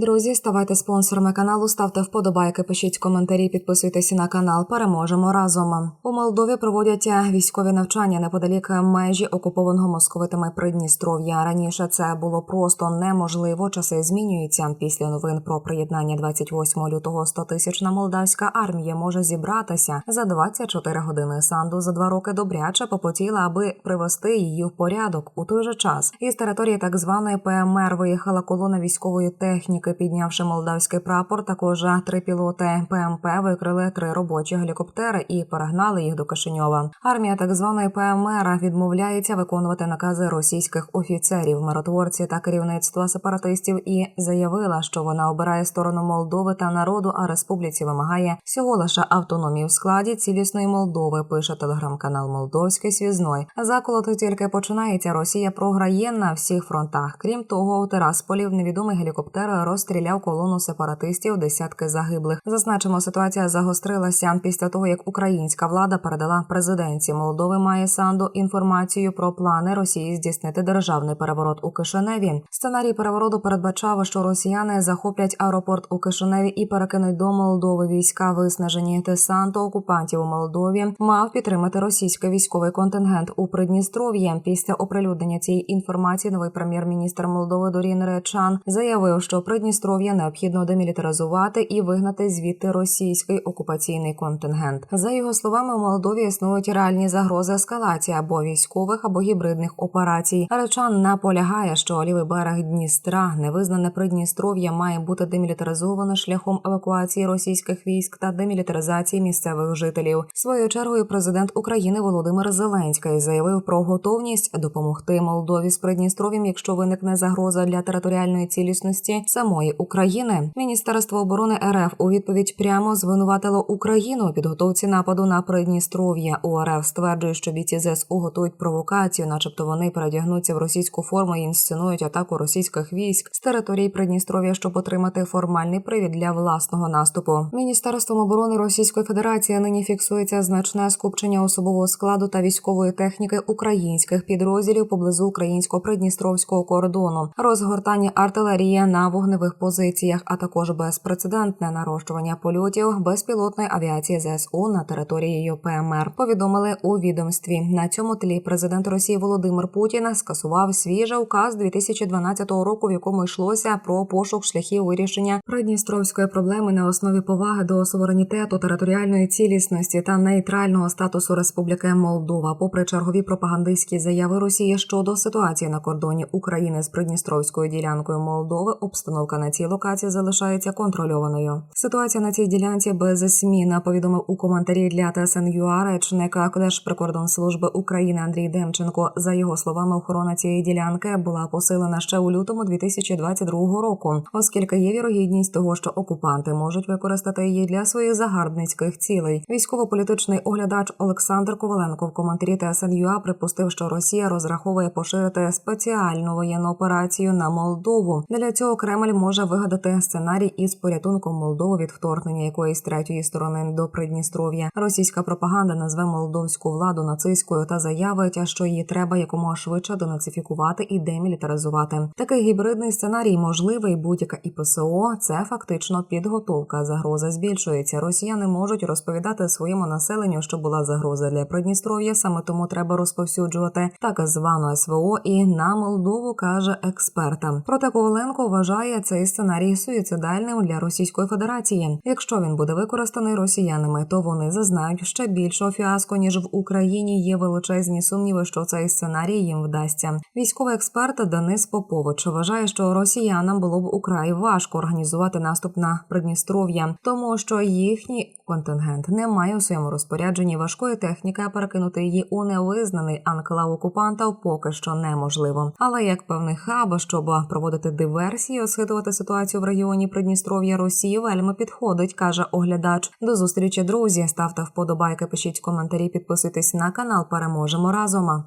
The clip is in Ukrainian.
Друзі, ставайте спонсорами каналу, ставте вподобайки, пишіть коментарі, підписуйтесь на канал. Переможемо разом. У Молдові проводять військові навчання неподалік межі окупованого московитами Придністров'я. Раніше це було просто неможливо. Часи змінюються. Після новин про приєднання 28 лютого 100-тисячна молдавська армія може зібратися за 24 години. Санду за два роки добряче попотіла, аби привести її в порядок. У той же час із території так званої ПМР виїхала колона військової техніки, піднявши молдавський прапор. Також три пілоти ПМП викрили три робочі гелікоптери і перегнали їх до Кишиньова. Армія так званої ПМР відмовляється виконувати накази російських офіцерів, миротворці та керівництва сепаратистів і заявила, що вона обирає сторону Молдови та народу, а республіці вимагає всього лише автономії в складі цілісної Молдови. Пише телеграм-канал Молдовський свізной. Заколот тільки починається. Росія програє на всіх фронтах. Крім того, у Терасполі невідомий гелікоптер розстріляв колону сепаратистів, десятки загиблих. Зазначимо, ситуація загострилася після того, як українська влада передала президенці Молдови Має Санду інформацію про плани Росії здійснити державний переворот у Кишиневі. Сценарій перевороту передбачав, що росіяни захоплять аеропорт у Кишиневі і перекинуть до Молдови війська, виснажені десанту окупантів у Молдові. Мав підтримати російський військовий контингент у Придністров'ї. Після оприлюднення цієї інформації новий прем'єр-міністр Молдови Дорін Речан заявив, що Придністров'я необхідно демілітаризувати і вигнати звідти російський окупаційний контингент. За його словами, у Молдові існують реальні загрози ескалації або військових, або гібридних операцій. Речан наполягає, що лівий берег Дністра, невизнане Придністров'я, має бути демілітаризоване шляхом евакуації російських військ та демілітаризації місцевих жителів. Своєю чергою президент України Володимир Зеленський заявив про готовність допомогти Молдові з Придністров'ям, якщо виникне загроза для територіальної цілісності самої України. Міністерство оборони РФ у відповідь прямо звинуватило Україну у підготовці нападу на Придністров'я. У РФ стверджує, що бійці ЗСУ готують провокацію, начебто вони передягнуться в російську форму і інсценують атаку російських військ з території Придністров'я, щоб отримати формальний привід для власного наступу. Міністерством оборони Російської Федерації нині фіксується значне скупчення особового складу та військової техніки українських підрозділів поблизу українсько-придністровського кордону, розгортання артилерії на вогневих позиціях, а також безпрецедентне нарощування польотів безпілотної авіації ЗСУ на території ПМР. Повідомили у відомстві. На цьому тлі президент Росії Володимир Путін скасував свіжий указ 2012 року, в якому йшлося про пошук шляхів вирішення придністровської проблеми на основі поваги до суверенітету, територіальної цілісності та нейтрального статусу Республіки Молдова. Попри чергові пропагандистські заяви Росії щодо ситуації на кордоні України з Придністровською ділянкою Молдови, обстановка на цій локації залишається контрольованою. Ситуація на цій ділянці без змін, повідомив у коментарі для ТСНЮА речника Держприкордонслужби України Андрій Демченко. За його словами, охорона цієї ділянки була посилена ще у лютому 2022 року, оскільки є вірогідність того, що окупанти можуть використати її для своїх загарбницьких цілей. Військово-політичний оглядач Олександр Коваленко в коментарі ТСНЮА припустив, що Росія розраховує поширити спеціальну воєнну операцію на Молдову. Для цього Кремль може вигадати сценарій із порятунком Молдови від вторгнення якоїсь третьої сторони до Придністров'я. Російська пропаганда назве молдовську владу нацистською та заявить, що її треба якомога швидше денацифікувати і демілітаризувати. Такий гібридний сценарій можливий. Будь-яка ІПСО – це фактично підготовка. Загроза збільшується. Росіяни можуть розповідати своєму населенню, що була загроза для Придністров'я. Саме тому треба розповсюджувати так звану СВО і на Молдову каже експерта. Проте Коваленко вважає цей сценарій суїцидальним для Російської Федерації. Якщо він буде використаний росіянами, то вони зазнають ще більшого фіаско ніж в Україні. Є величезні сумніви, що цей сценарій їм вдасться. Військовий експерт Денис Попович вважає, що росіянам було б украй важко організувати наступ на Придністров'я, тому що їхній контингент не має у своєму розпорядженні важкої техніки, а перекинути її у невизнаний анклав окупанта поки що неможливо. Але як певний хаб, щоб проводити диверсії, осхитувати ситуацію в регіоні Придністров'я Росії, вельми підходить, каже оглядач. До зустрічі, друзі. Ставте вподобайки, пишіть коментарі, підписуйтесь на канал. Переможемо разом.